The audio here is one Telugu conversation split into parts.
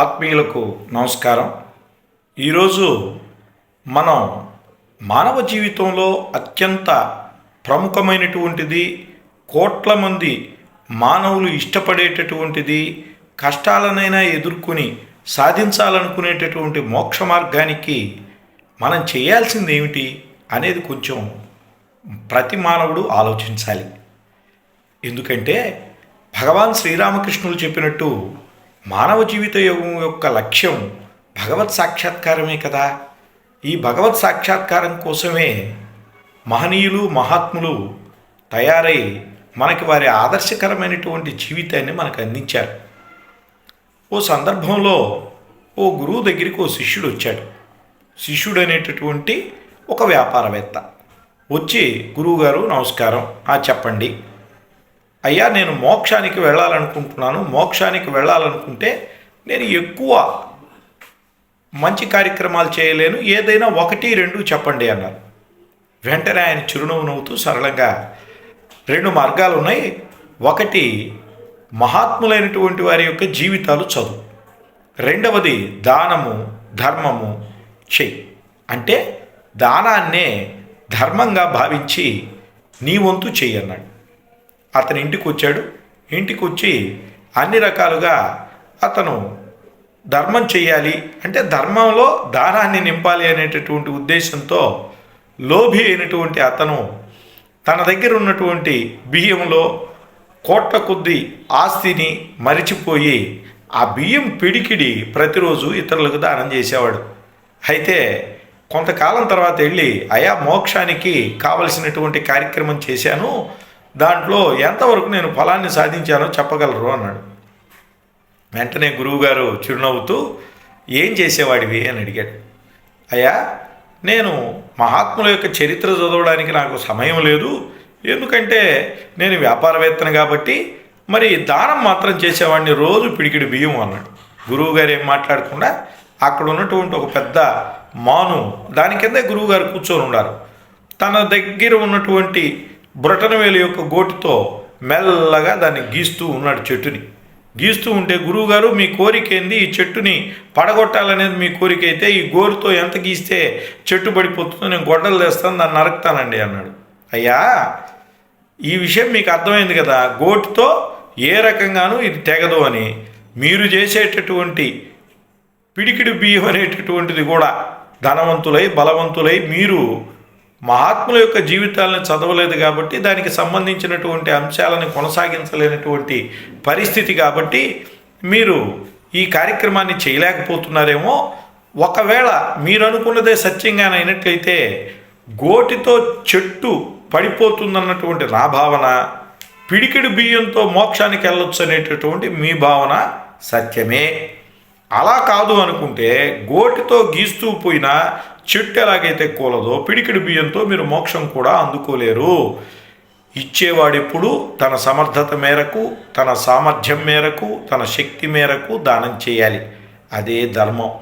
ఆత్మీయులకు నమస్కారం. ఈరోజు మనం మానవ జీవితంలో అత్యంత ప్రముఖమైనటువంటిది కోట్ల మంది మానవులు ఇష్టపడేటటువంటిది కష్టాలనైనా ఎదుర్కొని సాధించాలనుకునేటటువంటి మోక్ష మార్గానికి మనం చేయాల్సింది ఏమిటి అనేది కొంచెం ప్రతి మానవుడు ఆలోచించాలి. ఎందుకంటే భగవాన్ శ్రీరామకృష్ణులు చెప్పినట్టు మానవ జీవిత యోగం యొక్క లక్ష్యం భగవత్ సాక్షాత్కారమే కదా. ఈ భగవత్ సాక్షాత్కారం కోసమే మహనీయులు మహాత్ములు తయారై మనకి వారి ఆదర్శకరమైనటువంటి జీవితాన్ని మనకు అందించారు. ఓ సందర్భంలో ఓ గురువు దగ్గరికి ఓ శిష్యుడు వచ్చాడు. శిష్యుడు అనేటటువంటి ఒక వ్యాపారవేత్త. వచ్చి గురువుగారు నమస్కారం. ఆ చెప్పండి. అయ్యా నేను మోక్షానికి వెళ్ళాలనుకుంటున్నాను. మోక్షానికి వెళ్ళాలనుకుంటే నేను ఎక్కువ మంచి కార్యక్రమాలు చేయలేను. ఏదైనా ఒకటి రెండు చెప్పండి అన్నారు. వెంటనే ఆయన చిరునవ్వు నవ్వుతూ సరళంగా రెండు మార్గాలు ఉన్నాయి. ఒకటి మహాత్ములైనటువంటి వారి యొక్క జీవితాలు చదువు. రెండవది దానము ధర్మము చెయ్యి. అంటే దానాన్నే ధర్మంగా భావించి నీ వంతు చెయ్యి అన్నాడు. అతని ఇంటికి వచ్చాడు. ఇంటికి వచ్చి అన్ని రకాలుగా అతను ధర్మం చేయాలి అంటే ధర్మంలో దానాన్ని నింపాలి అనేటటువంటి ఉద్దేశంతో లోభి అయినటువంటి అతను తన దగ్గర ఉన్నటువంటి బియ్యంలో కోట్ల కొద్ది ఆస్తిని మరిచిపోయి ఆ బియ్యం పిడికిడి ప్రతిరోజు ఇతరులకు దానం చేసేవాడు. అయితే కొంతకాలం తర్వాత వెళ్ళి అయా మోక్షానికి కావలసినటువంటి కార్యక్రమం చేశాను. దాంట్లో ఎంతవరకు నేను ఫలాన్ని సాధించానో చెప్పగలరు అన్నాడు. వెంటనే గురువుగారు చిరునవ్వుతూ ఏం చేసేవాడివి? అని అడిగాడు. అయ్యా నేను మహాత్ముల యొక్క చరిత్ర చదవడానికి నాకు సమయం లేదు. ఎందుకంటే నేను వ్యాపారవేత్తను కాబట్టి మరి దానం మాత్రం చేసేవాడిని రోజు పిడికిడి బియ్యం అన్నాడు. గురువుగారు ఏం మాట్లాడకుండా అక్కడ ఉన్నటువంటి ఒక పెద్ద మాను దాని కింద గురువుగారు కూర్చొని ఉన్నారు. తన దగ్గర ఉన్నటువంటి బ్రొటనవేలు యొక్క గోటితో మెల్లగా దాన్ని గీస్తూ ఉన్నాడు చెట్టుని. గీస్తూ ఉంటే గురువుగారు మీ కోరిక ఏంది? ఈ చెట్టుని పడగొట్టాలనేది మీ కోరిక అయితే ఈ గోరుతో ఎంత గీస్తే చెట్టు పడిపోతుందో నేను గొడ్డలు తెస్తాను దాన్ని నరకుతానండి అన్నాడు. అయ్యా ఈ విషయం మీకు అర్థమైంది కదా. గోటితో ఏ రకంగానూ ఇది తెగదు అని. మీరు చేసేటటువంటి పిడికిడి బియ్యం అనేటటువంటిది కూడా ధనవంతులై బలవంతులై మీరు మహాత్ముల యొక్క జీవితాలను చదవలేదు కాబట్టి దానికి సంబంధించినటువంటి అంశాలను కొనసాగించలేనటువంటి పరిస్థితి కాబట్టి మీరు ఈ కార్యక్రమాన్ని చేయలేకపోతున్నారేమో. ఒకవేళ మీరు అనుకున్నదే సత్యంగానైనట్లయితే గోటితో చెట్టు పడిపోతుందన్నటువంటి నా భావన పిడికిడి బియ్యంతో మోక్షానికి వెళ్ళొచ్చు అనేటటువంటి మీ భావన సత్యమే. అలా కాదు అనుకుంటే గోటితో గీస్తూ పోయినా చెట్టు ఎలాగైతే కూలదో పిడికిడి బియ్యంతో మీరు మోక్షం కూడా అందుకోలేరు. ఇచ్చేవాడెప్పుడు తన సమర్థత మేరకు తన సామర్థ్యం మేరకు తన శక్తి మేరకు దానం చేయాలి. అదే ధర్మం.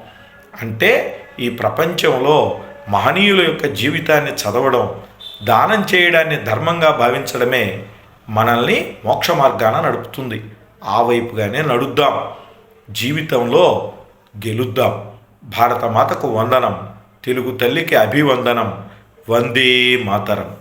అంటే ఈ ప్రపంచంలో మహనీయుల యొక్క జీవితాన్ని చదవడం దానం చేయడాన్ని ధర్మంగా భావించడమే మనల్ని మోక్ష మార్గాన నడుపుతుంది. ఆ వైపుగానే నడుద్దాం. జీవితంలో గెలుద్దాం. భారత మాతకు వందనం తెలుగు తల్లికి అభివందనం. వందే మాతరం.